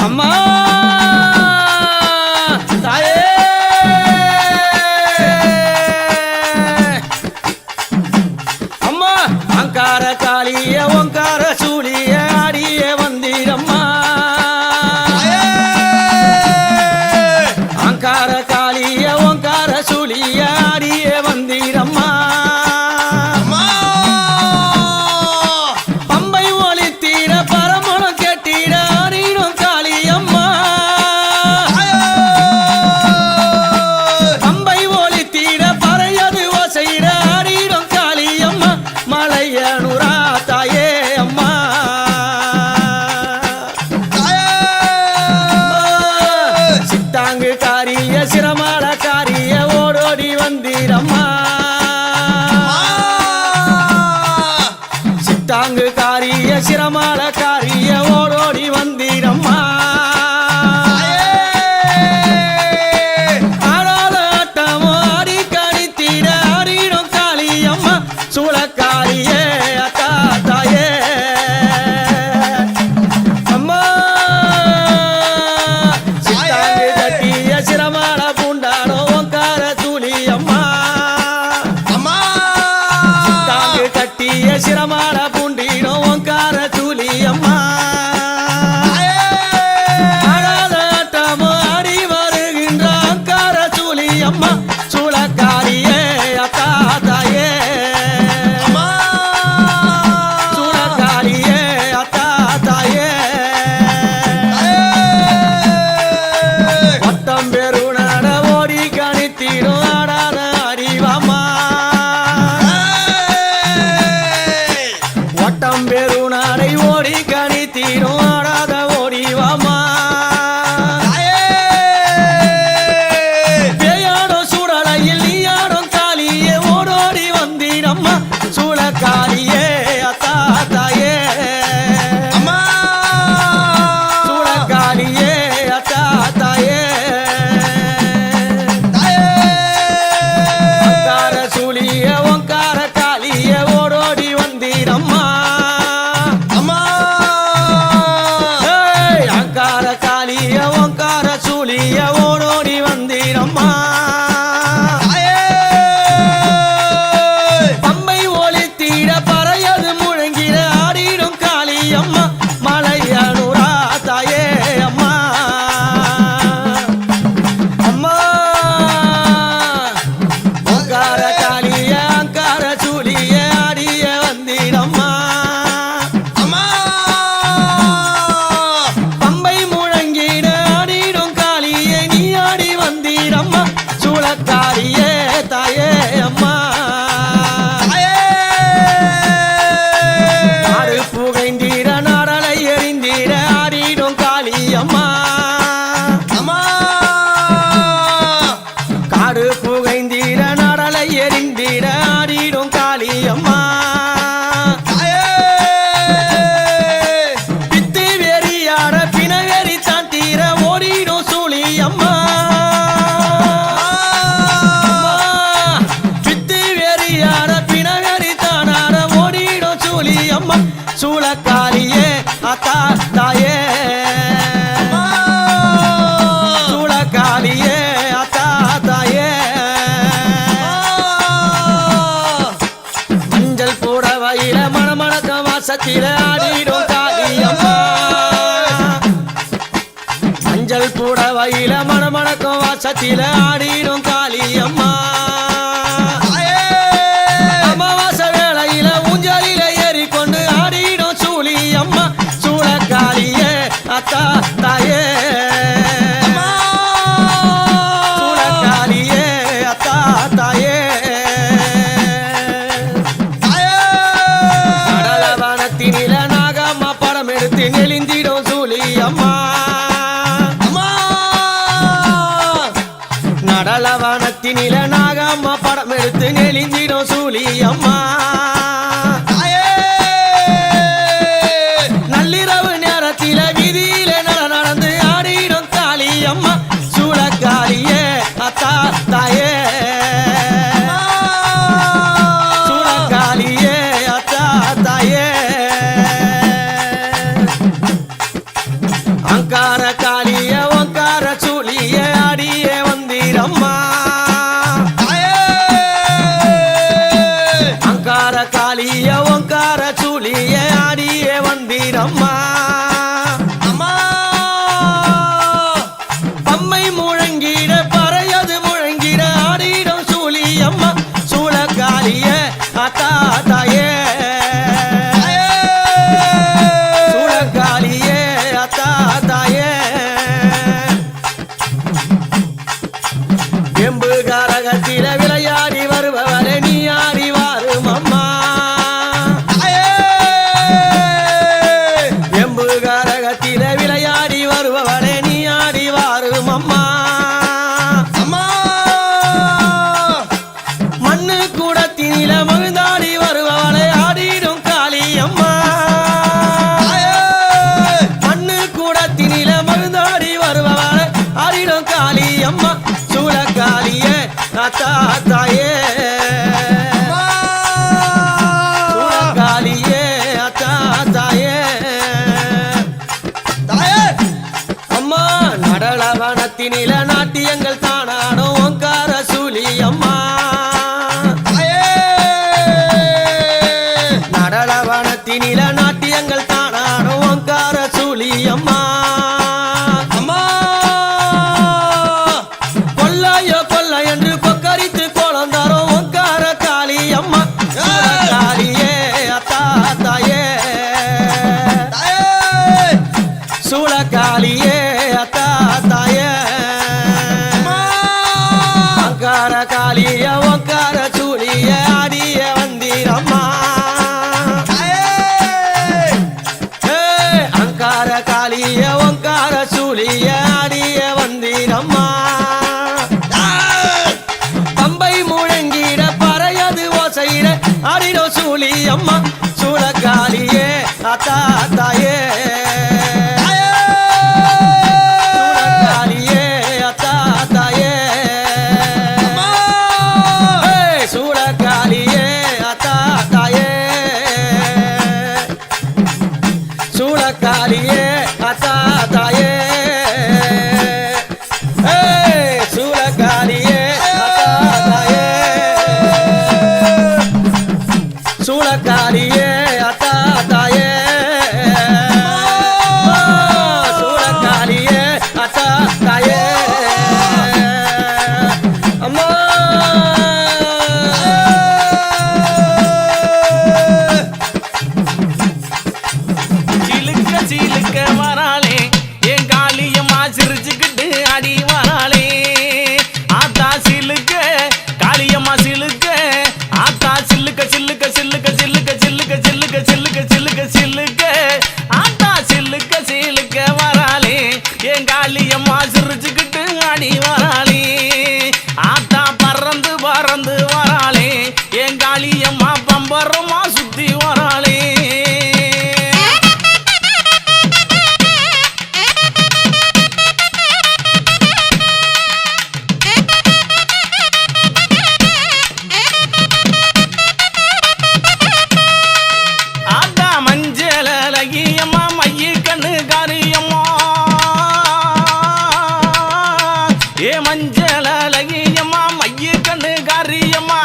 அம்மா ராத்திர ஆடிடும் காளியம்மா மஞ்சள் கூட வயில மணமணக்கும் வாசத்தில ஆடிடும் காளியம்மா பத்தி நில நாட்டி தாத்தா தாயே சூடக்காளியே அத்தா தாயே சூடக்காளியே அத்தா தாயே சூடக்காளியே அத்தா தாயே சூடக்காளியே மஞ்சள் அழகியம்மா மைய கண்ணு காரியம்மா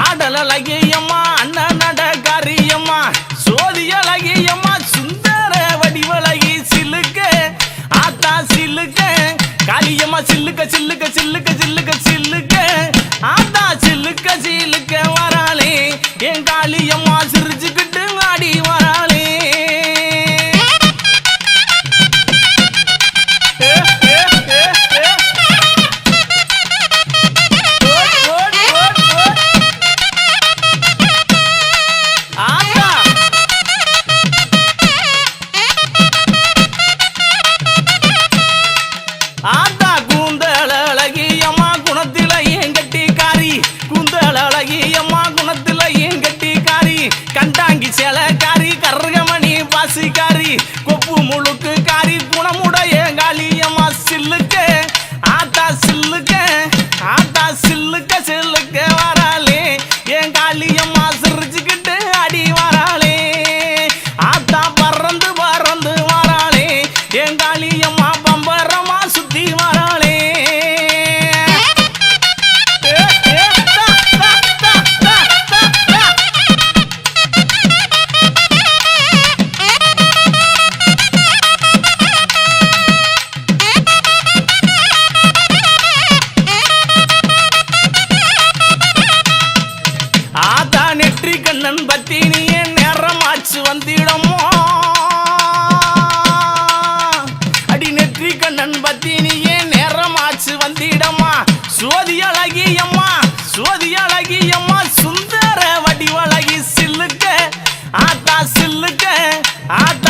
ஆடல் அழகியம்மா அண்ணன் நட காரியம்மா சோதி அழகியம்மா சுந்தர வடிவழகி சில்லுக்க ஆத்தா சில்லுக்க காளியம்மா சில்லுக்க சில்லுக்க தேங்காளியம் அழகி அம்மா சோதி அழகி அம்மா சுந்தர வடிவழகி சில்லுக்க ஆத்தா சில்லுக்க ஆத்தா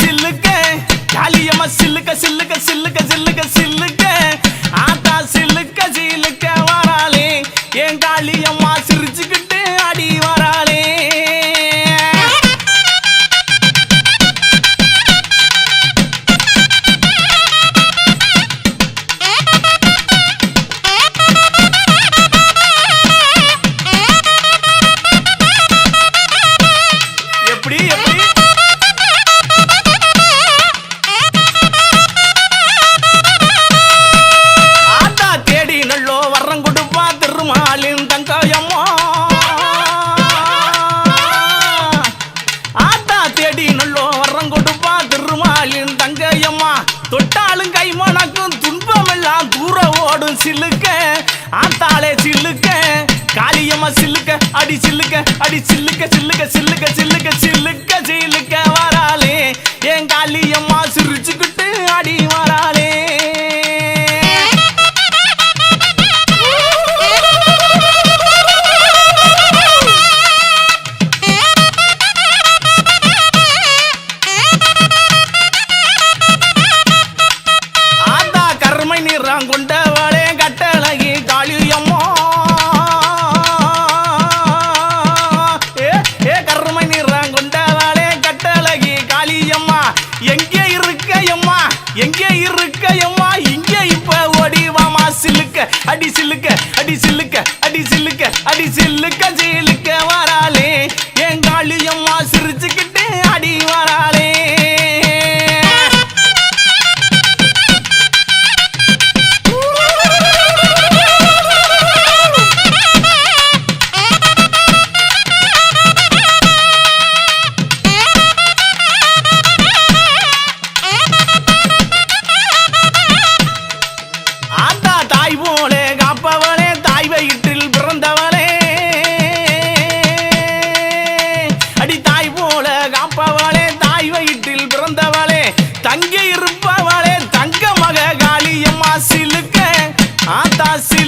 சில்லுக்க காளியம்மா சில்லுக்க சில்லுக்க சில்லுக்க சில்லுக்க சில்லுக்க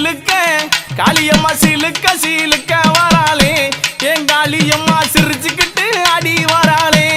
சீலுக்க காளியம்மா சீலுக்க சீலுக்க வராளே. என் காளியம்மா சிரிச்சுக்கிட்டு அடி வராளே?